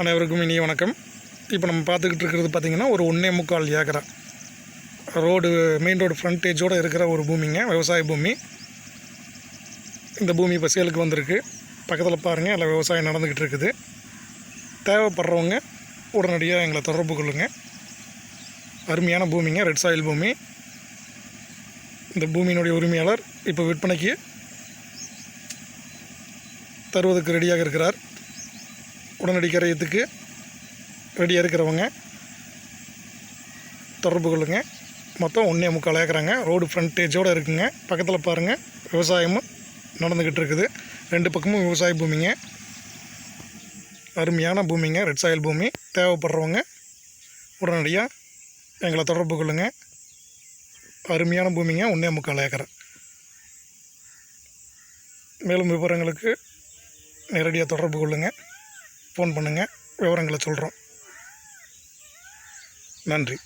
அனைவருக்கும் இனிய வணக்கம். இப்போ நம்ம பார்த்துக்கிட்டு இருக்கிறது பார்த்திங்கன்னா ஒரு ஒன்றே முக்கால் ஏக்கரா. ரோடு மெயின் ரோடு ஃப்ரண்டேஜோடு இருக்கிற ஒரு பூமிங்க விவசாய பூமி. இந்த பூமி இப்போ சேலுக்கு வந்திருக்கு. பக்கத்தில் பாருங்கள் எல்லாம் விவசாயம் நடந்துக்கிட்டு இருக்குது. தேவைப்படுறவங்க உடனடியாக எங்களை தொடர்பு கொள்ளுங்க. அருமையான பூமிங்க ரெட் சாயில் பூமி. இந்த பூமியினுடைய உரிமையாளர் இப்போ விற்பனைக்கு தருவதற்கு ரெடியாக இருக்கிறார். உடனடி கரையத்துக்கு ரெடியாக இருக்கிறவங்க தொடர்பு கொள்ளுங்க. மொத்தம் ஒன்றே முக்கால் ஏக்கராங்க. ரோடு ஃப்ரண்டேஜோடு இருக்குங்க. பக்கத்தில் பாருங்கள் விவசாயமும் நடந்துக்கிட்டு இருக்குது. ரெண்டு பக்கமும் விவசாய பூமிங்க. அருமையான பூமிங்க. ரெட் சாயில் பூமி. தேவைப்படுறவங்க உடனடியாக எங்களை தொடர்பு கொள்ளுங்க. அருமையான பூமிங்க. ஒன்றே முக்கால் ஏக்கர். மேலும் விவரங்களுக்கு நேரடியாக தொடர்பு கொள்ளுங்கள் ஃபோன் பண்ணுங்கள் விவரங்களை சொல்கிறோம் நன்றி.